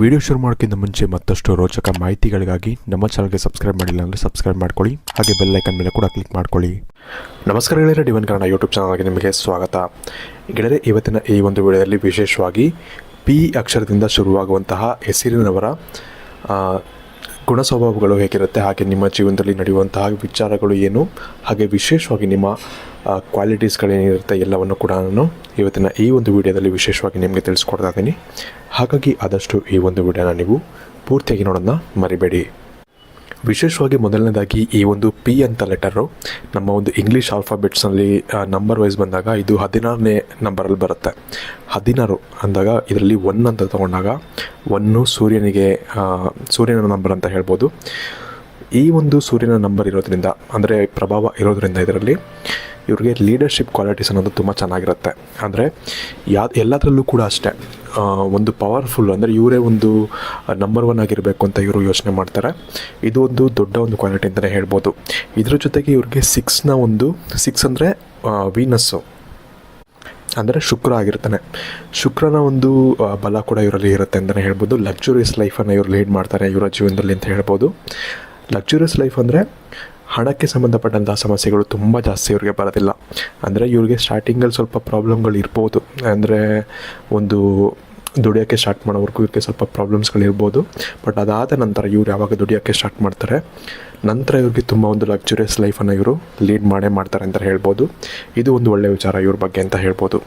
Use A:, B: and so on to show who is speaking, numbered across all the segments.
A: Video ಶುರು ಮಾಡೋಕ್ಕಿಂತ ಮುಂಚೆ ಮತ್ತಷ್ಟು ರೋಚಕ ಮಾಹಿತಿಗಳಿಗಾಗಿ ನಮ್ಮ ಚಾನಲ್ಗೆ ಸಬ್ಸ್ಕ್ರೈಬ್ ಮಾಡಿಲ್ಲ ಅಂದರೆ ಸಬ್ಸ್ಕ್ರೈಬ್ ಮಾಡ್ಕೊಳ್ಳಿ. ಹಾಗೆ ಬೆಲ್ ಐಕನ್ ಮೇಲೆ ಕೂಡ ಕ್ಲಿಕ್ ಮಾಡ್ಕೊಳ್ಳಿ. ನಮಸ್ಕಾರ ಗೆಳೆಯರೆ, ಡಿವನ್ ಕನ್ನಡ ಯೂಟ್ಯೂಬ್ ಚಾನಲ್ಗೆ ನಿಮಗೆ ಸ್ವಾಗತ. ಗೆಳೆಯರೆ, ಇವತ್ತಿನ ಈ ಒಂದು ವಿಡಿಯೋದಲ್ಲಿ ವಿಶೇಷವಾಗಿ ಪಿ ಅಕ್ಷರದಿಂದ ಶುರುವಾಗುವಂತಹ ಹೆಸರಿನವರ ಗುಣ ಸ್ವಭಾವಗಳು ಹೇಗಿರುತ್ತೆ, ಹಾಗೆ ನಿಮ್ಮ ಜೀವನದಲ್ಲಿ ನಡೆಯುವಂತಹ ವಿಚಾರಗಳು ಏನು, ಹಾಗೆ ವಿಶೇಷವಾಗಿ ನಿಮ್ಮ ಕ್ವಾಲಿಟೀಸ್ಗಳೇನಿರುತ್ತೆ ಎಲ್ಲವನ್ನು ಕೂಡ ನಾನು ಇವತ್ತಿನ ಈ ಒಂದು ವಿಡಿಯೋದಲ್ಲಿ ವಿಶೇಷವಾಗಿ ನಿಮಗೆ ತಿಳಿಸ್ಕೊಡ್ತಾ ಇದ್ದೀನಿ. ಹಾಗಾಗಿ ಆದಷ್ಟು ಈ ಒಂದು ವಿಡಿಯೋನ ನೀವು ಪೂರ್ತಿಯಾಗಿ ನೋಡೋಣ ಮರಿಬೇಡಿ. ವಿಶೇಷವಾಗಿ ಮೊದಲನೇದಾಗಿ ಈ ಒಂದು ಪಿ ಅಂತ ಲೆಟರು ನಮ್ಮ ಒಂದು ಇಂಗ್ಲೀಷ್ ಆಲ್ಫಾಬೆಟ್ಸ್ನಲ್ಲಿ ನಂಬರ್ ವೈಸ್ ಬಂದಾಗ ಇದು ಹದಿನಾರನೇ ನಂಬರಲ್ಲಿ ಬರುತ್ತೆ. ಹದಿನಾರು ಅಂದಾಗ ಇದರಲ್ಲಿ ಒನ್ ಅಂತ ತಗೊಂಡಾಗ ಒನ್ನು ಸೂರ್ಯನಿಗೆ ಸೂರ್ಯನ ನಂಬರ್ ಅಂತ ಹೇಳ್ಬೋದು. ಈ ಒಂದು ಸೂರ್ಯನ ನಂಬರ್ ಇರೋದ್ರಿಂದ, ಅಂದರೆ ಪ್ರಭಾವ ಇರೋದರಿಂದ ಇದರಲ್ಲಿ ಇವ್ರಿಗೆ ಲೀಡರ್ಶಿಪ್ ಕ್ವಾಲಿಟೀಸ್ ಅನ್ನೋದು ತುಂಬ ಚೆನ್ನಾಗಿರುತ್ತೆ. ಅಂದರೆ ಯಾ, ಎಲ್ಲದರಲ್ಲೂ ಕೂಡ ಅಷ್ಟೇ. ಒಂದು ಪವರ್ಫುಲ್ ಅಂದರೆ ಇವರೇ ಒಂದು ನಂಬರ್ ಒನ್ ಆಗಿರಬೇಕು ಅಂತ ಇವರು ಯೋಚನೆ ಮಾಡ್ತಾರೆ. ಇದು ಒಂದು ದೊಡ್ಡ ಒಂದು ಕ್ವಾಲಿಟಿ ಅಂತಲೇ ಹೇಳ್ಬೋದು. ಇದ್ರ ಜೊತೆಗೆ ಇವ್ರಿಗೆ ಸಿಕ್ಸ್ನ ಒಂದು ಸಿಕ್ಸ್ ಅಂದರೆ ವೀನಸ್ಸು ಅಂದರೆ ಶುಕ್ರ ಆಗಿರ್ತಾನೆ. ಶುಕ್ರನ ಒಂದು ಬಲ ಕೂಡ ಇವರಲ್ಲಿ ಇರುತ್ತೆ ಅಂತಲೇ ಹೇಳ್ಬೋದು. ಲಕ್ಸುರಿಯಸ್ ಲೈಫನ್ನು ಇವರು ಲೀಡ್ ಮಾಡ್ತಾರೆ ಇವರ ಜೀವನದಲ್ಲಿ ಅಂತ ಹೇಳ್ಬೋದು. ಲಕ್ಸುರಿಯಸ್ ಲೈಫ್ ಅಂದರೆ ಹಣಕ್ಕೆ ಸಂಬಂಧಪಟ್ಟಂತಹ ಸಮಸ್ಯೆಗಳು ತುಂಬ ಜಾಸ್ತಿ ಇವ್ರಿಗೆ ಬರೋದಿಲ್ಲ. ಅಂದರೆ ಇವ್ರಿಗೆ ಸ್ಟಾರ್ಟಿಂಗಲ್ಲಿ ಸ್ವಲ್ಪ ಪ್ರಾಬ್ಲಮ್ಗಳು ಇರ್ಬೋದು. ಅಂದರೆ ಒಂದು ದುಡಿಯೋಕ್ಕೆ ಸ್ಟಾರ್ಟ್ ಮಾಡೋವರೆಗೂ ಇವ್ರಿಗೆ ಸ್ವಲ್ಪ ಪ್ರಾಬ್ಲಮ್ಸ್ಗಳು ಇರ್ಬೋದು. ಬಟ್ ಅದಾದ ನಂತರ ಇವ್ರು ಯಾವಾಗ ದುಡಿಯೋಕ್ಕೆ ಸ್ಟಾರ್ಟ್ ಮಾಡ್ತಾರೆ, ನಂತರ ಇವ್ರಿಗೆ ತುಂಬ ಒಂದು ಲಕ್ಸುರಿಯಸ್ ಲೈಫನ್ನು ಇವರು ಲೀಡ್ ಮಾಡೇ ಮಾಡ್ತಾರೆ ಅಂತ ಹೇಳ್ಬೋದು. ಇದು ಒಂದು ಒಳ್ಳೆಯ ವಿಚಾರ ಇವ್ರ ಬಗ್ಗೆ ಅಂತ ಹೇಳ್ಬೋದು.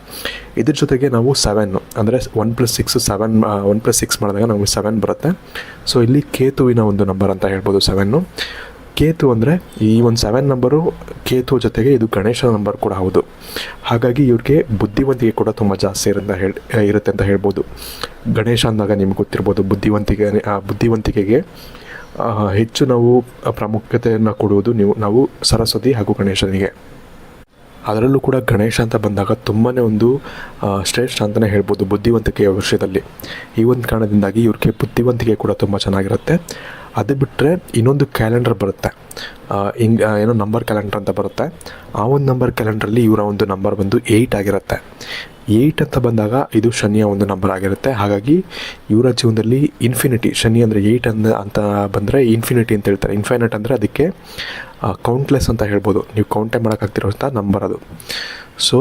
A: ಇದ್ರ ಜೊತೆಗೆ ನಾವು ಸೆವೆನ್ ಅಂದರೆ one plus six seven one plus six ಮಾಡಿದಾಗ ನಮಗೆ ಸೆವೆನ್ ಬರುತ್ತೆ. ಸೊ ಇಲ್ಲಿ ಕೇತುವಿನ ಒಂದು ನಂಬರ್ ಅಂತ ಹೇಳ್ಬೋದು ಸೆವೆನ್ನು ಕೇತು ಅಂದರೆ ಈ ಒಂದು ಸೆವೆನ್ ನಂಬರು ಕೇತು ಜೊತೆಗೆ ಇದು ಗಣೇಶನ ನಂಬರ್ ಕೂಡ ಹೌದು. ಹಾಗಾಗಿ ಇವ್ರಿಗೆ ಬುದ್ಧಿವಂತಿಕೆ ಕೂಡ ತುಂಬ ಜಾಸ್ತಿ ಇರಂತ ಹೇಳಿ ಇರುತ್ತೆ ಅಂತ ಹೇಳ್ಬೋದು. ಗಣೇಶ ಅಂದಾಗ ನಿಮ್ಗೆ ಗೊತ್ತಿರ್ಬೋದು ಬುದ್ಧಿವಂತಿಕೆ, ಆ, ಬುದ್ಧಿವಂತಿಕೆಗೆ ಹೆಚ್ಚು ನಾವು ಪ್ರಾಮುಖ್ಯತೆಯನ್ನು ಕೊಡುವುದು ನೀವು, ನಾವು ಸರಸ್ವತಿ ಹಾಗೂ ಗಣೇಶನಿಗೆ. ಅದರಲ್ಲೂ ಕೂಡ ಗಣೇಶ ಅಂತ ಬಂದಾಗ ತುಂಬಾ ಒಂದು ಶ್ರೇಷ್ಠ ಅಂತಲೇ ಹೇಳ್ಬೋದು ಬುದ್ಧಿವಂತಿಕೆಯ ವಿಷಯದಲ್ಲಿ. ಈ ಒಂದು ಕಾರಣದಿಂದಾಗಿ ಇವ್ರಿಗೆ ಬುದ್ಧಿವಂತಿಕೆ ಕೂಡ ತುಂಬ ಚೆನ್ನಾಗಿರುತ್ತೆ. ಅದು ಬಿಟ್ಟರೆ ಇನ್ನೊಂದು ಕ್ಯಾಲೆಂಡರ್ ಬರುತ್ತೆ. ಹಿಂಗ ಏನೋ ನಂಬರ್ ಕ್ಯಾಲೆಂಡರ್ ಅಂತ ಬರುತ್ತೆ. ಆ ಒಂದು ನಂಬರ್ ಕ್ಯಾಲೆಂಡ್ರಲ್ಲಿ ಇವರ ಒಂದು ನಂಬರ್ ಬಂದು ಏಯ್ಟ್ ಆಗಿರುತ್ತೆ. ಏಯ್ಟ್ ಅಂತ ಬಂದಾಗ ಇದು ಶನಿಯ ಒಂದು ನಂಬರ್ ಆಗಿರುತ್ತೆ. ಹಾಗಾಗಿ ಇವರ ಜೀವನದಲ್ಲಿ ಇನ್ಫಿನಿಟಿ ಶನಿ ಅಂದರೆ ಏಯ್ಟ್ ಅಂದ, ಅಂತ ಬಂದರೆ ಇನ್ಫಿನಿಟಿ ಅಂತ ಹೇಳ್ತಾರೆ. ಇನ್ಫೈನಟ್ ಅಂದರೆ ಅದಕ್ಕೆ ಕೌಂಟ್ಲೆಸ್ ಅಂತ ಹೇಳ್ಬೋದು. ನೀವು ಕೌಂಟೇ ಮಾಡೋಕ್ಕಾಗ್ತಿರೋಂಥ ನಂಬರ್ ಅದು. ಸೊ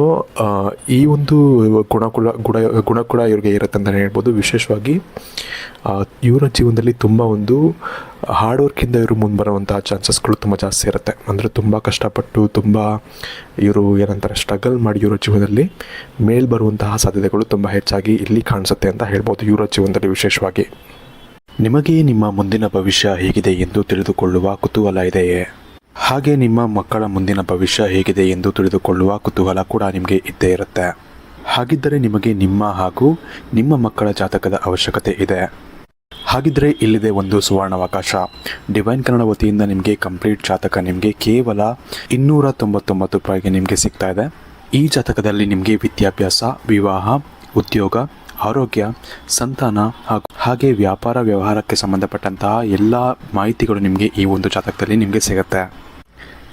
A: ಈ ಒಂದು ಗುಣ ಕೂಡ ಗುಣ ಗುಣ ಕೂಡ ಇವ್ರಿಗೆ ಇರುತ್ತೆ ಅಂತಲೇ ಹೇಳ್ಬೋದು. ವಿಶೇಷವಾಗಿ ಇವರ ಜೀವನದಲ್ಲಿ ತುಂಬ ಒಂದು ಹಾರ್ಡ್ ವರ್ಕಿಂದ ಇವರು ಮುಂದೆ ಬರುವಂಥ ಚಾನ್ಸಸ್ಗಳು ತುಂಬ ಜಾಸ್ತಿ ಇರುತ್ತೆ. ಅಂದರೆ ತುಂಬ ಕಷ್ಟಪಟ್ಟು ತುಂಬ ಇವರು ಏನಂತಾರೆ ಸ್ಟ್ರಗಲ್ ಮಾಡಿ ಇವರ ಜೀವನದಲ್ಲಿ ಮೇಲ್ ಬರುವಂತಹ ಸಾಧ್ಯತೆಗಳು ತುಂಬ ಹೆಚ್ಚಾಗಿ ಇಲ್ಲಿ ಕಾಣಿಸುತ್ತೆ ಅಂತ ಹೇಳ್ಬೋದು ಇವರ ಜೀವನದಲ್ಲಿ ವಿಶೇಷವಾಗಿ. ನಿಮಗೆ ನಿಮ್ಮ ಮುಂದಿನ ಭವಿಷ್ಯ ಹೇಗಿದೆ ಎಂದು ತಿಳಿದುಕೊಳ್ಳುವ ಕುತೂಹಲ ಇದೆಯೇ? ಹಾಗೆ ನಿಮ್ಮ ಮಕ್ಕಳ ಮುಂದಿನ ಭವಿಷ್ಯ ಹೇಗಿದೆ ಎಂದು ತಿಳಿದುಕೊಳ್ಳುವ ಕುತೂಹಲ ಕೂಡ ನಿಮಗೆ ಇದ್ದೇ ಇರುತ್ತೆ. ಹಾಗಿದ್ದರೆ ನಿಮಗೆ ನಿಮ್ಮ ಹಾಗೂ ನಿಮ್ಮ ಮಕ್ಕಳ ಜಾತಕದ ಅವಶ್ಯಕತೆ ಇದೆ. ಹಾಗಿದ್ದರೆ ಇಲ್ಲಿದೆ ಒಂದು ಸುವರ್ಣಾವಕಾಶ. ಡಿವೈನ್ ಕನ್ನಡ ವತಿಯಿಂದ ನಿಮಗೆ ಕಂಪ್ಲೀಟ್ ಜಾತಕ ನಿಮಗೆ ಕೇವಲ ಇನ್ನೂರ ತೊಂಬತ್ತೊಂಬತ್ತು ರೂಪಾಯಿಗೆ ನಿಮಗೆ ಸಿಗ್ತಾ ಇದೆ. ಈ ಜಾತಕದಲ್ಲಿ ನಿಮಗೆ ವಿದ್ಯಾಭ್ಯಾಸ, ವಿವಾಹ, ಉದ್ಯೋಗ, ಆರೋಗ್ಯ, ಸಂತಾನ ಹಾಗೂ ಹಾಗೆ ವ್ಯಾಪಾರ ವ್ಯವಹಾರಕ್ಕೆ ಸಂಬಂಧಪಟ್ಟಂತಹ ಎಲ್ಲ ಮಾಹಿತಿಗಳು ನಿಮಗೆ ಈ ಒಂದು ಜಾತಕದಲ್ಲಿ ನಿಮಗೆ ಸಿಗುತ್ತೆ.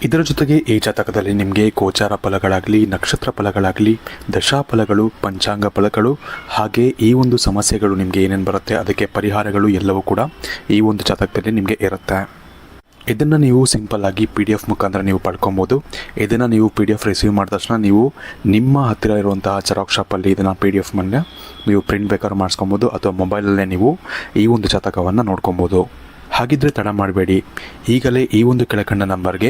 A: ಇದರ ಜೊತೆಗೆ ಈ ಜಾತಕದಲ್ಲಿ ನಿಮಗೆ ಗೋಚಾರ ಫಲಗಳಾಗಲಿ, ನಕ್ಷತ್ರ ಫಲಗಳಾಗಲಿ ದಶಾ ಫಲಗಳು ಪಂಚಾಂಗ ಫಲಗಳು, ಹಾಗೆ ಈ ಒಂದು ಸಮಸ್ಯೆಗಳು ನಿಮಗೆ ಏನೇನು ಬರುತ್ತೆ, ಅದಕ್ಕೆ ಪರಿಹಾರಗಳು ಎಲ್ಲವೂ ಕೂಡ ಈ ಒಂದು ಜಾತಕದಲ್ಲಿ ನಿಮಗೆ ಇರುತ್ತೆ. ಇದನ್ನು ನೀವು ಸಿಂಪಲ್ ಆಗಿ ಪಿ ಡಿ ಎಫ್ ಮುಖಾಂತರ ನೀವು ಪಡ್ಕೊಬೋದು. ಇದನ್ನು ನೀವು ಪಿ ಡಿ ಎಫ್ ರಿಸೀವ್ ಮಾಡಿದ ತಕ್ಷಣ ನೀವು ನಿಮ್ಮ ಹತ್ತಿರ ಇರುವಂತಹ ಜೆರಾಕ್ಸ್ ಶಾಪಲ್ಲಿ ಇದನ್ನು ಪಿ ಡಿ ಎಫ್ ಮೇಲೆ ನೀವು ಪ್ರಿಂಟ್ ಬೇಕಾದ್ರೂ ಮಾಡಿಸ್ಕೊಬೋದು, ಅಥವಾ ಮೊಬೈಲಲ್ಲೇ ನೀವು ಈ ಒಂದು ಜಾತಕವನ್ನು ನೋಡ್ಕೊಬೋದು. ಹಾಗಿದ್ರೆ ತಡ ಮಾಡಬೇಡಿ. ಈಗಲೇ ಈ ಒಂದು ಕೆಳಕಂಡ ನಂಬರ್ಗೆ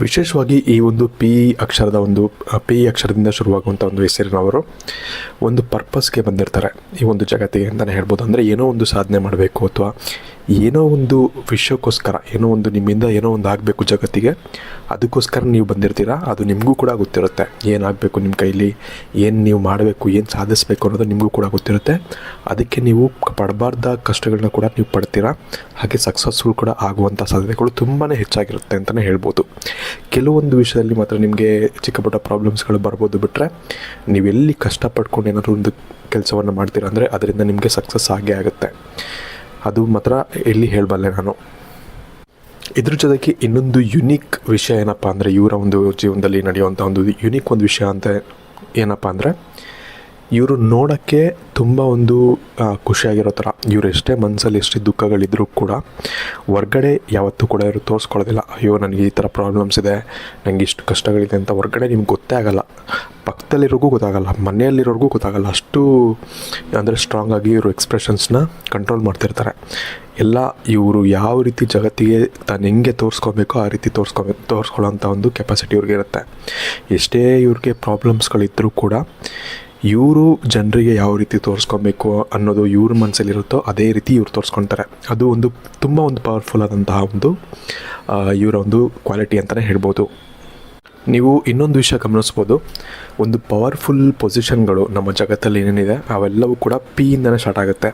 A: ವಿಶೇಷವಾಗಿ ಈ ಒಂದು ಪಿ ಅಕ್ಷರದ ಒಂದು ಪಿ ಅಕ್ಷರದಿಂದ ಶುರುವಾಗುವಂಥ ಒಂದು ಹೆಸರಿನವರು ಒಂದು ಪರ್ಪಸ್ಗೆ ಬಂದಿರ್ತಾರೆ ಈ ಒಂದು ಜಗತ್ತಿಗೆ ಅಂತಲೇ ಹೇಳ್ಬೋದು. ಅಂದರೆ ಏನೋ ಒಂದು ಸಾಧನೆ ಮಾಡಬೇಕು ಅಥವಾ ಏನೋ ಒಂದು ವಿಷಯಕ್ಕೋಸ್ಕರ ಏನೋ ಒಂದು ನಿಮ್ಮಿಂದ ಏನೋ ಒಂದು ಆಗಬೇಕು ಜಗತ್ತಿಗೆ, ಅದಕ್ಕೋಸ್ಕರ ನೀವು ಬಂದಿರ್ತೀರ? ಅದು ನಿಮಗೂ ಕೂಡ ಗೊತ್ತಿರುತ್ತೆ. ಏನಾಗಬೇಕು ನಿಮ್ಮ ಕೈಲಿ? ಏನು ನೀವು ಮಾಡಬೇಕು? ಏನು ಸಾಧಿಸಬೇಕು ಅನ್ನೋದು ನಿಮಗೂ ಕೂಡ ಗೊತ್ತಿರುತ್ತೆ. ಅದಕ್ಕೆ ನೀವು ಪಡಬಾರ್ದ ಕಷ್ಟಗಳನ್ನ ಕೂಡ ನೀವು ಪಡ್ತೀರಾ? ಹಾಗೆ ಸಕ್ಸಸ್ಫುಲ್ ಕೂಡ ಆಗುವಂಥ ಸಾಧ್ಯತೆಗಳು ತುಂಬಾ ಹೆಚ್ಚಾಗಿರುತ್ತೆ ಅಂತಲೇ ಹೇಳ್ಬೋದು. ಕೆಲವೊಂದು ವಿಷಯದಲ್ಲಿ ಮಾತ್ರ ನಿಮಗೆ ಚಿಕ್ಕ ಪುಟ್ಟ ಪ್ರಾಬ್ಲಮ್ಸ್ಗಳು ಬರ್ಬೋದು ಬಿಟ್ಟರೆ ನೀವೆಲ್ಲಿ ಕಷ್ಟಪಡ್ಕೊಂಡು ಏನಾದರೂ ಒಂದು ಕೆಲಸವನ್ನು ಮಾಡ್ತೀರಾ ಅಂದರೆ, ಅದರಿಂದ ನಿಮಗೆ ಸಕ್ಸಸ್ ಆಗೇ ಆಗುತ್ತೆ. ಅದು ಮಾತ್ರ ಎಲ್ಲಿ ಹೇಳಬಲ್ಲೆ ನಾನು. ಇದ್ರ ಜೊತೆಗೆ ಇನ್ನೊಂದು ಯುನೀಕ್ ವಿಷಯ ಏನಪ್ಪ ಅಂದರೆ ಇವರ ಒಂದು ಜೀವನದಲ್ಲಿ ನಡೆಯುವಂಥ ಒಂದು ಯುನೀಕ್ ಒಂದು ವಿಷಯ ಅಂತ ಏನಪ್ಪ ಅಂದರೆ ಇವರು ನೋಡೋಕ್ಕೆ ತುಂಬ ಒಂದು ಖುಷಿಯಾಗಿರೋ ಥರ. ಇವರು ಎಷ್ಟೇ ಮನಸ್ಸಲ್ಲಿ ಎಷ್ಟೇ ದುಃಖಗಳಿದ್ರೂ ಕೂಡ ಹೊರ್ಗಡೆ ಯಾವತ್ತೂ ಕೂಡ ಇವರು ತೋರಿಸ್ಕೊಳ್ಳೋದಿಲ್ಲ. ಅಯ್ಯೋ, ನನಗೆ ಈ ಥರ ಪ್ರಾಬ್ಲಮ್ಸ್ ಇದೆ ನನಗೆ ಇಷ್ಟು ಕಷ್ಟಗಳಿದೆ ಅಂತ ಹೊರ್ಗಡೆ ನಿಮ್ಗೆ ಗೊತ್ತೇ ಆಗಲ್ಲ. ಪಕ್ಕದಲ್ಲಿರೋರ್ಗೂ ಗೊತ್ತಾಗಲ್ಲ, ಮನೆಯಲ್ಲಿರೋರ್ಗೂ ಗೊತ್ತಾಗಲ್ಲ. ಅಷ್ಟು, ಅಂದರೆ ಸ್ಟ್ರಾಂಗ್ ಆಗಿ ಇವರು ಎಕ್ಸ್ಪ್ರೆಷನ್ಸ್ನ ಕಂಟ್ರೋಲ್ ಮಾಡ್ತಿರ್ತಾರೆ. ಎಲ್ಲ ಇವರು ಯಾವ ರೀತಿ ಜಗತ್ತಿಗೆ ತಾನು ಹೆಂಗೆ ತೋರಿಸ್ಕೊಬೇಕೋ ಆ ರೀತಿ ತೋರಿಸ್ಕೊಬೇಕು ತೋರಿಸ್ಕೊಳ್ಳೋಂಥ ಒಂದು ಕೆಪಾಸಿಟಿ ಇವ್ರಿಗೆ ಇರುತ್ತೆ. ಎಷ್ಟೇ ಇವ್ರಿಗೆ ಪ್ರಾಬ್ಲಮ್ಸ್ಗಳಿದ್ದರೂ ಕೂಡ ಇವರು ಜನರಿಗೆ ಯಾವ ರೀತಿ ತೋರಿಸ್ಕೊಬೇಕು ಅನ್ನೋದು ಇವ್ರ ಮನಸ್ಸಲ್ಲಿರುತ್ತೋ ಅದೇ ರೀತಿ ಇವ್ರು ತೋರಿಸ್ಕೊತಾರೆ ಅದು ಒಂದು ತುಂಬ ಒಂದು ಪವರ್ಫುಲ್ ಆದಂತಹ ಒಂದು ಇವರ ಒಂದು ಕ್ವಾಲಿಟಿ ಅಂತಲೇ ಹೇಳ್ಬೋದು. ನೀವು ಇನ್ನೊಂದು ವಿಷಯ ಗಮನಿಸ್ಬೋದು. ಒಂದು ಪವರ್ಫುಲ್ ಪೊಸಿಷನ್ಗಳು ನಮ್ಮ ಜಗತ್ತಲ್ಲಿ ಏನೇನಿದೆ, ಅವೆಲ್ಲವೂ ಕೂಡ ಪಿ ಇಂದನೇ ಸ್ಟಾರ್ಟ್ ಆಗುತ್ತೆ.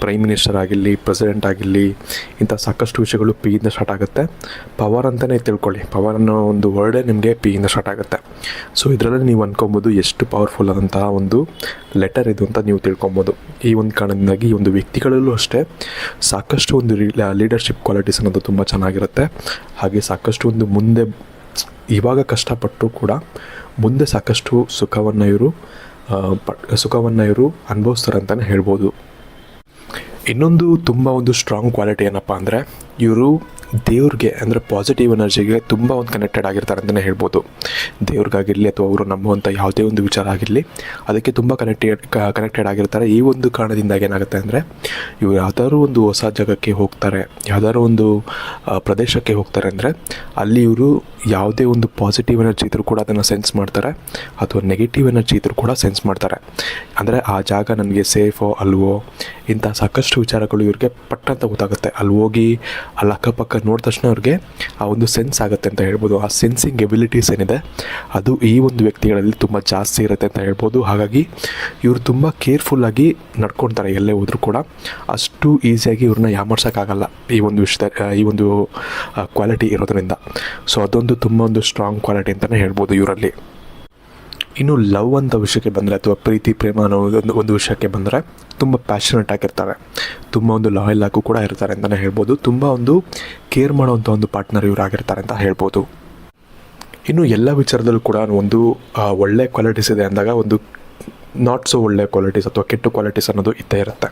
A: ಪ್ರೈಮ್ ಮಿನಿಸ್ಟರ್ ಆಗಿರಲಿ ಪ್ರೆಸಿಡೆಂಟ್ ಆಗಿರಲಿ, ಇಂಥ ಸಾಕಷ್ಟು ವಿಷಯಗಳು ಪಿ ಇಂದ ಸ್ಟಾರ್ಟ್ ಆಗುತ್ತೆ. ಪವರ್ ಅಂತಲೇ ತಿಳ್ಕೊಳ್ಳಿ. ಪವರ್ ಅನ್ನೋ ಒಂದು ವರ್ಡೇ ನಿಮಗೆ ಪಿ ಇಂದ ಸ್ಟಾರ್ಟ್ ಆಗುತ್ತೆ. ಸೊ ಇದರಲ್ಲಿ ನೀವು ಅಂದ್ಕೊಬೋದು ಎಷ್ಟು ಪವರ್ಫುಲ್ ಆದಂತಹ ಒಂದು ಲೆಟರ್ ಇದು ಅಂತ ನೀವು ತಿಳ್ಕೊಬೋದು. ಈ ಒಂದು ಕಾರಣದಿಂದಾಗಿ ಈ ಒಂದು ವ್ಯಕ್ತಿಗಳಲ್ಲೂ ಅಷ್ಟೇ ಸಾಕಷ್ಟು ಒಂದು ಲೀಡರ್ಶಿಪ್ ಕ್ವಾಲಿಟೀಸ್ ಅನ್ನೋದು ತುಂಬ ಚೆನ್ನಾಗಿರುತ್ತೆ. ಹಾಗೆ ಸಾಕಷ್ಟು ಒಂದು ಮುಂದೆ ಇವಾಗ ಕಷ್ಟಪಟ್ಟರೂ ಕೂಡ ಮುಂದೆ ಸಾಕಷ್ಟು ಸುಖವನ್ನು ಇವರು ಸುಖವನ್ನು ಇವರು ಅನುಭವಿಸ್ತಾರೆ ಅಂತಲೇ ಹೇಳ್ಬೋದು. ಇನ್ನೊಂದು ತುಂಬ ಒಂದು ಸ್ಟ್ರಾಂಗ್ ಕ್ವಾಲಿಟಿ ಏನಪ್ಪ ಅಂದರೆ ಇವರು ದೇವ್ರಿಗೆ ಅಂದರೆ ಪಾಸಿಟಿವ್ ಎನರ್ಜಿಗೆ ತುಂಬ ಒಂದು ಕನೆಕ್ಟೆಡ್ ಆಗಿರ್ತಾರೆ ಅಂತಲೇ ಹೇಳ್ಬೋದು. ದೇವ್ರಿಗಾಗಿರಲಿ ಅಥವಾ ಅವರು ನಂಬುವಂಥ ಯಾವುದೇ ಒಂದು ವಿಚಾರ ಆಗಿರಲಿ, ಅದಕ್ಕೆ ತುಂಬ ಕನೆಕ್ಟೆಡ್ ಕನೆಕ್ಟೆಡ್ ಆಗಿರ್ತಾರೆ. ಈ ಒಂದು ಕಾರಣದಿಂದಾಗಿ ಏನಾಗುತ್ತೆ ಅಂದರೆ, ಇವರು ಯಾವ್ದಾದ್ರು ಒಂದು ಹೊಸ ಜಾಗಕ್ಕೆ ಹೋಗ್ತಾರೆ, ಯಾವ್ದಾದ್ರು ಒಂದು ಪ್ರದೇಶಕ್ಕೆ ಹೋಗ್ತಾರೆ ಅಂದರೆ, ಅಲ್ಲಿ ಇವರು ಯಾವುದೇ ಒಂದು ಪಾಸಿಟಿವ್ ಎನರ್ಜಿ ಕೂಡ ಅದನ್ನು ಸೆನ್ಸ್ ಮಾಡ್ತಾರೆ, ಅಥವಾ ನೆಗೆಟಿವ್ ಎನರ್ಜಿ ಕೂಡ ಸೆನ್ಸ್ ಮಾಡ್ತಾರೆ. ಅಂದರೆ ಆ ಜಾಗ ನನಗೆ ಸೇಫೋ ಅಲ್ವೋ, ಇಂಥ ಸಾಕಷ್ಟು ವಿಚಾರಗಳು ಇವ್ರಿಗೆ ಪಟ್ಟಂತ ಗೊತ್ತಾಗುತ್ತೆ. ಅಲ್ಲಿ ಹೋಗಿ, ಅಲ್ಲಿ ಅಕ್ಕಪಕ್ಕ ನೋಡಿದ ತಕ್ಷಣ ಅವ್ರಿಗೆ ಆ ಒಂದು ಸೆನ್ಸ್ ಆಗುತ್ತೆ ಅಂತ ಹೇಳ್ಬೋದು. ಆ ಸೆನ್ಸಿಂಗ್ ಎಬಿಲಿಟೀಸ್ ಏನಿದೆ, ಅದು ಈ ಒಂದು ವ್ಯಕ್ತಿಗಳಲ್ಲಿ ತುಂಬ ಜಾಸ್ತಿ ಇರುತ್ತೆ ಅಂತ ಹೇಳ್ಬೋದು. ಹಾಗಾಗಿ ಇವರು ತುಂಬ ಕೇರ್ಫುಲ್ಲಾಗಿ ನಡ್ಕೊತಾರೆ ಎಲ್ಲೇ ಹೋದರೂ ಕೂಡ. ಅಷ್ಟು ಈಸಿಯಾಗಿ ಇವ್ರನ್ನ ಯಾಮರ್ಸೋಕ್ಕಾಗಲ್ಲ ಈ ಒಂದು ವಿಷಯದ, ಈ ಒಂದು ಕ್ವಾಲಿಟಿ ಇರೋದರಿಂದ. ಸೊ ಅದೊಂದು ತುಂಬ ಒಂದು ಸ್ಟ್ರಾಂಗ್ ಕ್ವಾಲಿಟಿ ಅಂತಲೇ ಹೇಳ್ಬೋದು ಇವರಲ್ಲಿ. ಇನ್ನು ಲವ್ ಅಂತ ವಿಷಯಕ್ಕೆ ಬಂದರೆ ಅಥವಾ ಪ್ರೀತಿ, ಪ್ರೇಮ ಅನ್ನೋ ಒಂದು ಒಂದು ವಿಷಯಕ್ಕೆ ಬಂದರೆ ತುಂಬ ಪ್ಯಾಷನೇಟ್ ಆಗಿರ್ತಾರೆ. ತುಂಬ ಒಂದು ಲಾಯಲ್ ಆಗು ಕೂಡ ಇರ್ತಾರೆ ಅಂತಲೇ ಹೇಳ್ಬೋದು. ತುಂಬ ಒಂದು ಕೇರ್ ಮಾಡೋವಂಥ ಒಂದು ಪಾರ್ಟ್ನರ್ ಇವರಾಗಿರ್ತಾರೆ ಅಂತ ಹೇಳ್ಬೋದು. ಇನ್ನು ಎಲ್ಲ ವಿಚಾರದಲ್ಲೂ ಕೂಡ ಒಂದು ಒಳ್ಳೆ ಕ್ವಾಲಿಟೀಸ್ ಇದೆ ಅಂದಾಗ ಒಂದು ನಾಟ್ ಸೊ ಒಳ್ಳೆ ಕ್ವಾಲಿಟೀಸ್ ಅಥವಾ ಕೆಟ್ಟ ಕ್ವಾಲಿಟೀಸ್ ಅನ್ನೋದು ಇದ್ದೇ ಇರುತ್ತೆ.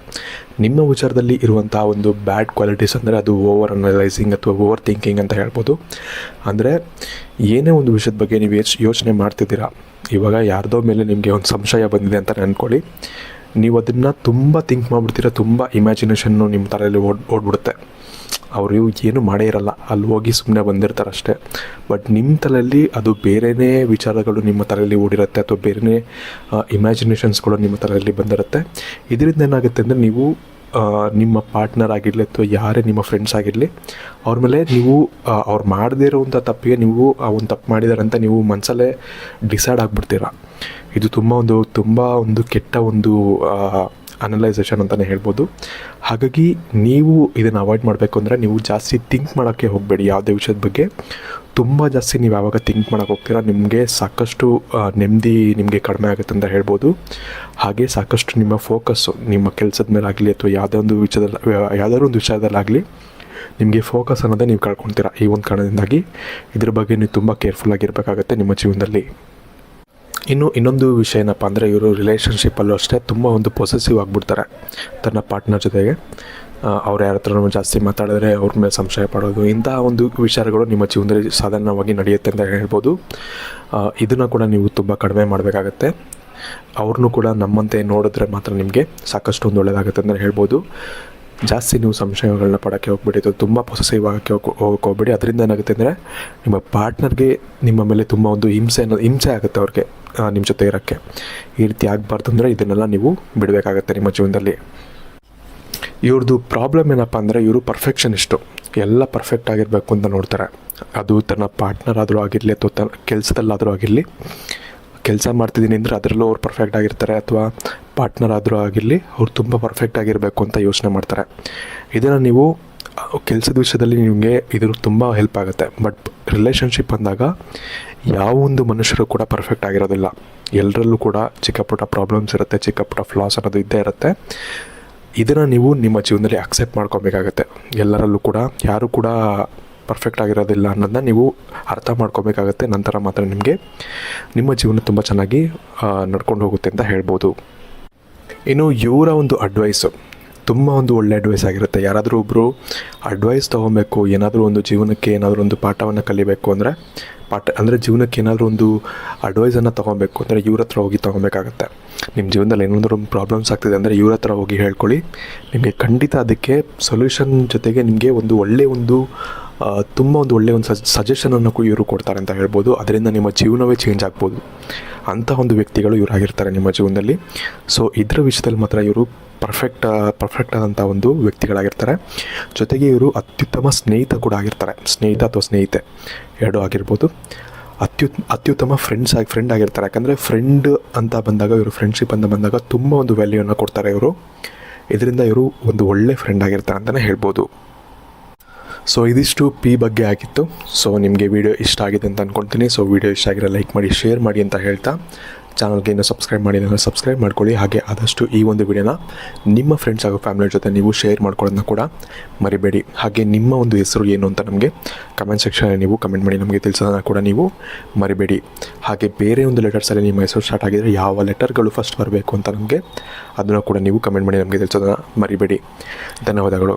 A: ನಿಮ್ಮ ವಿಚಾರದಲ್ಲಿ ಇರುವಂಥ ಒಂದು ಬ್ಯಾಡ್ ಕ್ವಾಲಿಟೀಸ್ ಅಂದರೆ ಅದು ಓವರ್ ಅನಲೈಸಿಂಗ್ ಅಥವಾ ಓವರ್ ಥಿಂಕಿಂಗ್ ಅಂತ ಹೇಳ್ಬೋದು. ಅಂದರೆ ಏನೇ ಒಂದು ವಿಷಯದ ಬಗ್ಗೆ ನೀವು ಯೋಚ್, ಯೋಚನೆ ಮಾಡ್ತಿದ್ದೀರಾ, ಇವಾಗ ಯಾರ್ದೋ ಮೇಲೆ ನಿಮಗೆ ಒಂದು ಸಂಶಯ ಬಂದಿದೆ ಅಂತ ಅಂದ್ಕೊಳ್ಳಿ ನೀವು ಅದನ್ನು ತುಂಬ ಥಿಂಕ್ ಮಾಡಿಬಿಡ್ತೀರ, ತುಂಬ ಇಮ್ಯಾಜಿನೇಷನ್ನು ನಿಮ್ಮ ತಲೆಯಲ್ಲಿ ಓಡ್, ಓಡ್ಬಿಡುತ್ತೆ. ಅವರು ಏನು ಮಾಡೇ ಇರಲ್ಲ, ಅಲ್ಲಿ ಹೋಗಿ ಸುಮ್ಮನೆ ಬಂದಿರ್ತಾರಷ್ಟೇ ಬಟ್ ನಿಮ್ಮ ತಲೆಯಲ್ಲಿ ಅದು ಬೇರೆಯೇ ವಿಚಾರಗಳು ನಿಮ್ಮ ತಲೆಯಲ್ಲಿ ಓಡಿರುತ್ತೆ ಅಥವಾ ಬೇರೆಯೇ ಇಮ್ಯಾಜಿನೇಷನ್ಸ್ಗಳು ನಿಮ್ಮ ತಲೆಯಲ್ಲಿ ಬಂದಿರುತ್ತೆ. ಇದರಿಂದ ಏನಾಗುತ್ತೆ ಅಂದರೆ ನೀವು ನಿಮ್ಮ ಪಾರ್ಟ್ನರ್ ಆಗಿರಲಿ ಅಥವಾ ಯಾರೇ ನಿಮ್ಮ ಫ್ರೆಂಡ್ಸ್ ಆಗಿರಲಿ, ಅವ್ರ ಮೇಲೆ ನೀವು ಅವ್ರು ಮಾಡದೇ ಇರೋವಂಥ ತಪ್ಪಿಗೆ ನೀವು, ಆ, ಒಂದು ತಪ್ಪು ಮಾಡಿದಾರಂತ ನೀವು ಮನಸಲ್ಲೇ ಡಿಸೈಡ್ ಆಗಿಬಿಡ್ತೀರ. ಇದು ತುಂಬ ಒಂದು ತುಂಬ ಒಂದು ಕೆಟ್ಟ ಒಂದು ಅನಲೈಸೇಷನ್ ಅಂತಲೇ ಹೇಳ್ಬೋದು. ಹಾಗಾಗಿ ನೀವು ಇದನ್ನು ಅವಾಯ್ಡ್ ಮಾಡಬೇಕು ಅಂದರೆ ನೀವು ಜಾಸ್ತಿ ಥಿಂಕ್ ಮಾಡೋಕ್ಕೆ ಹೋಗಬೇಡಿ ಯಾವುದೇ ವಿಷಯದ ಬಗ್ಗೆ. ತುಂಬ ಜಾಸ್ತಿ ನೀವು ಯಾವಾಗ ಥಿಂಕ್ ಮಾಡೋಕ್ಕೆ ಹೋಗ್ತೀರಾ ನಿಮಗೆ ಸಾಕಷ್ಟು ನೆಮ್ಮದಿ ನಿಮಗೆ ಕಡಿಮೆ ಆಗುತ್ತೆ ಅಂತ ಹೇಳ್ಬೋದು. ಹಾಗೆ ಸಾಕಷ್ಟು ನಿಮ್ಮ ಫೋಕಸ್ಸು ನಿಮ್ಮ ಕೆಲಸದ ಮೇಲೆ ಆಗಲಿ ಅಥವಾ ಯಾವುದೇ ಒಂದು ವಿಷಯದಲ್ಲಿ ಯಾವುದಾದ್ರು ಒಂದು ವಿಷಯದಲ್ಲಾಗಲಿ ನಿಮಗೆ ಫೋಕಸ್ ಅನ್ನೋದೇ ನೀವು ಕಳ್ಕೊಳ್ತೀರಾ ಈ ಒಂದು ಕಾರಣದಿಂದಾಗಿ. ಇದ್ರ ಬಗ್ಗೆ ನೀವು ತುಂಬ ಕೇರ್ಫುಲ್ ಆಗಿರಬೇಕಾಗತ್ತೆ ನಿಮ್ಮ ಜೀವನದಲ್ಲಿ. ಇನ್ನು ಇನ್ನೊಂದು ವಿಷಯ ಏನಪ್ಪ ಅಂದರೆ ಇವರು ರಿಲೇಷನ್ಶಿಪ್ಪಲ್ಲೂ ಅಷ್ಟೇ ತುಂಬ ಒಂದು ಪೊಸೆಸಿವ್ ಆಗಿಬಿಡ್ತಾರೆ ತನ್ನ ಪಾರ್ಟ್ನರ್ ಜೊತೆಗೆ. ಅವ್ರು ಯಾರ ಹತ್ರನೂ ಜಾಸ್ತಿ ಮಾತಾಡಿದ್ರೆ ಅವ್ರ ಮೇಲೆ ಸಂಶಯ ಪಡೋದು ಇಂತಹ ಒಂದು ವಿಚಾರಗಳು ನಿಮ್ಮ ಜೀವನದಲ್ಲಿ ಸಾಧಾರಣವಾಗಿ ನಡೆಯುತ್ತೆ ಅಂತ ಹೇಳ್ಬೋದು. ಇದನ್ನು ಕೂಡ ನೀವು ತುಂಬ ಕಡಿಮೆ ಮಾಡಬೇಕಾಗತ್ತೆ. ಅವ್ರನ್ನೂ ಕೂಡ ನಮ್ಮಂತೆ ನೋಡಿದ್ರೆ ಮಾತ್ರ ನಿಮಗೆ ಸಾಕಷ್ಟು ಒಂದು ಒಳ್ಳೆಯದಾಗುತ್ತೆ ಅಂತ ಹೇಳ್ಬೋದು. ಜಾಸ್ತಿ ನೀವು ಸಂಶಯಗಳನ್ನ ಪಡೋಕ್ಕೆ ಹೋಗ್ಬಿಡಿ ಅಥವಾ ತುಂಬ ಪೊಸೆಸಿವ್ ಆಗೋಕ್ಕೆ ಹೋಗ್ ಹೋಗಕ್ಕೆ ಹೋಗ್ಬೇಡಿ. ಅದರಿಂದ ಏನಾಗುತ್ತೆ ಅಂದರೆ, ನಿಮ್ಮ ಪಾರ್ಟ್ನರ್ಗೆ ನಿಮ್ಮ ಮೇಲೆ ತುಂಬ ಒಂದು ಹಿಂಸೆ ಹಿಂಸೆ ಆಗುತ್ತೆ ಅವ್ರಿಗೆ ನಿಮ್ಮ ಜೊತೆ ಇರೋಕ್ಕೆ. ಈ ರೀತಿ ಆಗಬಾರ್ದು ಅಂದರೆ ಇದನ್ನೆಲ್ಲ ನೀವು ಬಿಡಬೇಕಾಗತ್ತೆ ನಿಮ್ಮ ಜೀವನದಲ್ಲಿ. ಇವ್ರದ್ದು ಪ್ರಾಬ್ಲಮ್ ಏನಪ್ಪ ಅಂದರೆ, ಇವರು ಪರ್ಫೆಕ್ಷನಿಸ್ಟು ಎಲ್ಲ ಪರ್ಫೆಕ್ಟ್ ಆಗಿರಬೇಕು ಅಂತ ನೋಡ್ತಾರೆ. ಅದು ತನ್ನ ಪಾರ್ಟ್ನರ್ ಆದರೂ ಆಗಿರಲಿ ಅಥವಾ ತನ್ನ ಕೆಲಸದಲ್ಲಾದರೂ ಆಗಿರಲಿ. ಕೆಲಸ ಮಾಡ್ತಿದ್ದೀನಿ ಅಂದರೆ ಅದರಲ್ಲೂ ಅವ್ರು ಪರ್ಫೆಕ್ಟ್ ಆಗಿರ್ತಾರೆ ಅಥವಾ ಪಾರ್ಟ್ನರ್ ಆದರೂ ಆಗಿರಲಿ, ಅವ್ರು ತುಂಬ ಪರ್ಫೆಕ್ಟ್ ಆಗಿರಬೇಕು ಅಂತ ಯೋಚನೆ ಮಾಡ್ತಾರೆ. ಇದನ್ನು ನೀವು, ಕೆಲಸದ ವಿಷಯದಲ್ಲಿ ನಿಮಗೆ ಇದು ತುಂಬ ಹೆಲ್ಪ್ ಆಗುತ್ತೆ. ಬಟ್ ರಿಲೇಷನ್ಶಿಪ್ ಅಂದಾಗ ಯಾವ ಒಂದು ಮನುಷ್ಯರು ಕೂಡ ಪರ್ಫೆಕ್ಟ್ ಆಗಿರೋದಿಲ್ಲ. ಎಲ್ಲರಲ್ಲೂ ಕೂಡ ಚಿಕ್ಕ ಪುಟ್ಟ ಪ್ರಾಬ್ಲಮ್ಸ್ ಇರುತ್ತೆ, ಚಿಕ್ಕ ಪುಟ್ಟ ಫ್ಲಾಸ್ ಅನ್ನೋದು ಇದ್ದೇ ಇರುತ್ತೆ. ಇದನ್ನು ನೀವು ನಿಮ್ಮ ಜೀವನದಲ್ಲಿ ಅಕ್ಸೆಪ್ಟ್ ಮಾಡ್ಕೊಬೇಕಾಗತ್ತೆ. ಎಲ್ಲರಲ್ಲೂ ಕೂಡ, ಯಾರು ಕೂಡ ಪರ್ಫೆಕ್ಟ್ ಆಗಿರೋದಿಲ್ಲ ಅನ್ನೋದನ್ನ ನೀವು ಅರ್ಥ ಮಾಡ್ಕೋಬೇಕಾಗತ್ತೆ. ನಂತರ ಮಾತ್ರ ನಿಮಗೆ ನಿಮ್ಮ ಜೀವನ ತುಂಬ ಚೆನ್ನಾಗಿ ನಡ್ಕೊಂಡು ಹೋಗುತ್ತೆ ಅಂತ ಹೇಳ್ಬೋದು. ಇನ್ನು ಇವರ ಒಂದು ಅಡ್ವೈಸು ತುಂಬ ಒಂದು ಒಳ್ಳೆ ಅಡ್ವೈಸ್ ಆಗಿರುತ್ತೆ. ಯಾರಾದರೂ ಒಬ್ಬರು ಅಡ್ವೈಸ್ ತೊಗೊಬೇಕು, ಏನಾದರೂ ಒಂದು ಜೀವನಕ್ಕೆ ಏನಾದರೂ ಒಂದು ಪಾಠವನ್ನು ಕಲಿಬೇಕು ಅಂದರೆ ಪಾಠ, ಅಂದರೆ ಜೀವನಕ್ಕೆ ಏನಾದರೂ ಒಂದು ಅಡ್ವೈಸನ್ನು ತೊಗೊಬೇಕು ಅಂದರೆ ಇವ್ರ ಹತ್ರ ಹೋಗಿ ತೊಗೊಬೇಕಾಗತ್ತೆ. ನಿಮ್ಮ ಜೀವನದಲ್ಲಿ ಏನಾದರೂ ಒಂದು ಪ್ರಾಬ್ಲಮ್ಸ್ ಆಗ್ತಿದೆ ಅಂದರೆ ಇವ್ರ ಹತ್ರ ಹೋಗಿ ಹೇಳ್ಕೊಳ್ಳಿ. ನಿಮಗೆ ಖಂಡಿತ ಅದಕ್ಕೆ ಸೊಲ್ಯೂಷನ್ ಜೊತೆಗೆ ನಿಮಗೆ ಒಂದು ಒಳ್ಳೆಯ ಒಂದು ತುಂಬ ಒಂದು ಒಳ್ಳೆಯ ಒಂದು ಸಜ್ ಸಜೆಷನನ್ನು ಇವರು ಕೊಡ್ತಾರೆ ಅಂತ ಹೇಳ್ಬೋದು. ಅದರಿಂದ ನಿಮ್ಮ ಜೀವನವೇ ಚೇಂಜ್ ಆಗ್ಬೋದು. ಅಂಥ ಒಂದು ವ್ಯಕ್ತಿಗಳು ಇವರಾಗಿರ್ತಾರೆ ನಿಮ್ಮ ಜೀವನದಲ್ಲಿ. ಸೊ ಇದರ ವಿಷಯದಲ್ಲಿ ಮಾತ್ರ ಇವರು ಪರ್ಫೆಕ್ಟ್ ಪರ್ಫೆಕ್ಟ್ ಆದಂಥ ಒಂದು ವ್ಯಕ್ತಿಗಳಾಗಿರ್ತಾರೆ. ಜೊತೆಗೆ ಇವರು ಅತ್ಯುತ್ತಮ ಸ್ನೇಹಿತ ಕೂಡ ಆಗಿರ್ತಾರೆ. ಸ್ನೇಹಿತ ಅಥವಾ ಸ್ನೇಹಿತೆ ಎರಡು ಆಗಿರ್ಬೋದು. ಅತ್ಯುತ್, ಅತ್ಯುತ್ತಮ ಫ್ರೆಂಡ್ಸ್ ಆಗಿ ಫ್ರೆಂಡ್ ಆಗಿರ್ತಾರೆ. ಯಾಕಂದರೆ ಫ್ರೆಂಡ್ ಅಂತ ಬಂದಾಗ, ಇವರು ಫ್ರೆಂಡ್ಶಿಪ್ ಅಂತ ಬಂದಾಗ ತುಂಬ ಒಂದು ವ್ಯಾಲ್ಯೂನ ಕೊಡ್ತಾರೆ ಇವರು. ಇದರಿಂದ ಇವರು ಒಂದು ಒಳ್ಳೆ ಫ್ರೆಂಡ್ ಆಗಿರ್ತಾರೆ ಅಂತಲೇ ಹೇಳ್ಬೋದು. ಸೊ ಇದಿಷ್ಟು ಪಿ ಬಗ್ಗೆ ಆಗಿತ್ತು. ಸೊ ನಿಮಗೆ ವಿಡಿಯೋ ಇಷ್ಟ ಆಗಿದೆ ಅಂತ ಅಂದ್ಕೊಳ್ತೀನಿ ಸೊ ವಿಡಿಯೋ ಇಷ್ಟ ಆಗಿರೋ ಲೈಕ್ ಮಾಡಿ ಶೇರ್ ಮಾಡಿ ಅಂತ ಹೇಳ್ತಾ. ಚಾನಲ್ಗೆ ಇನ್ನೂ ಸಬ್ಸ್ಕ್ರೈಬ್ ಮಾಡಿ ಅಂದರೆ ಸಬ್ಸ್ಕ್ರೈಬ್ ಮಾಡ್ಕೊಳ್ಳಿ. ಹಾಗೆ ಆದಷ್ಟು ಈ ಒಂದು ವಿಡಿಯೋನ ನಿಮ್ಮ ಫ್ರೆಂಡ್ಸ್ ಹಾಗೂ ಫ್ಯಾಮಿಲಿ ಜೊತೆ ನೀವು ಶೇರ್ ಮಾಡ್ಕೊಳ್ಳೋದನ್ನ ಕೂಡ ಮರಿಬೇಡಿ. ಹಾಗೆ ನಿಮ್ಮ ಒಂದು ಹೆಸರು ಏನು ಅಂತ ನಮಗೆ ಕಮೆಂಟ್ ಸೆಕ್ಷನಲ್ಲಿ ನೀವು ಕಮೆಂಟ್ ಮಾಡಿ. ನಮಗೆ ತಿಳಿಸೋದನ್ನ ಕೂಡ ನೀವು ಮರಿಬೇಡಿ. ಹಾಗೆ ಬೇರೆ ಒಂದು ಲೆಟರ್ಸಲ್ಲಿ ನಿಮ್ಮ ಹೆಸರು ಸ್ಟಾರ್ಟ್ ಆಗಿದರೆ ಯಾವ ಲೆಟರ್ಗಳು ಫಸ್ಟ್ ಬರಬೇಕು ಅಂತ ನಮಗೆ ಅದನ್ನು ಕೂಡ ನೀವು ಕಮೆಂಟ್ ಮಾಡಿ. ನಮಗೆ ತಿಳಿಸೋದನ್ನ ಮರಿಬೇಡಿ. ಧನ್ಯವಾದಗಳು.